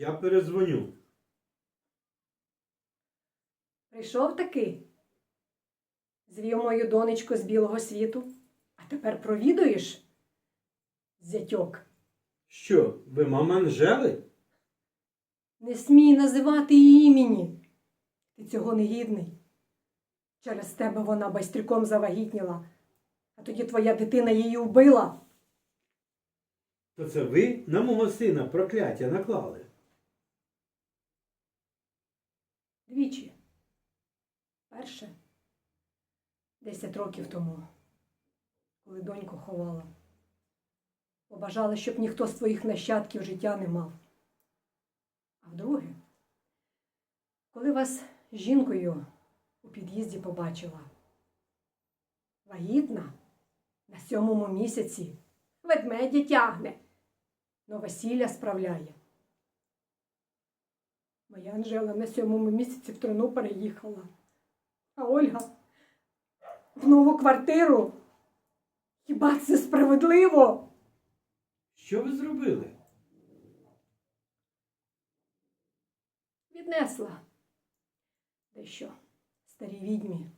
Я перезвоню. Прийшов таки. Звів мою донечку з білого світу, а тепер провідуєш? Зятьок, Що, ви мама Анжели? не смій називати її імені. Ти цього не гідний. Через тебе вона байстрюком завагітніла, а тоді твоя дитина її вбила. То це ви на мого сина прокляття наклали. Двічі. Перше десять років тому, коли доньку ховала. Побажала, щоб ніхто з твоїх нащадків життя не мав. А вдруге, коли вас жінкою у під'їзді побачила. Вагітна на сьомому місяці ведмедя тягне, но весілля справляє. Моя Анжела на сьомому місяці в труну переїхала. А Ольга в нову квартиру. Хіба це справедливо? Що ви зробили? Віднесла. Дещо старій відьмі.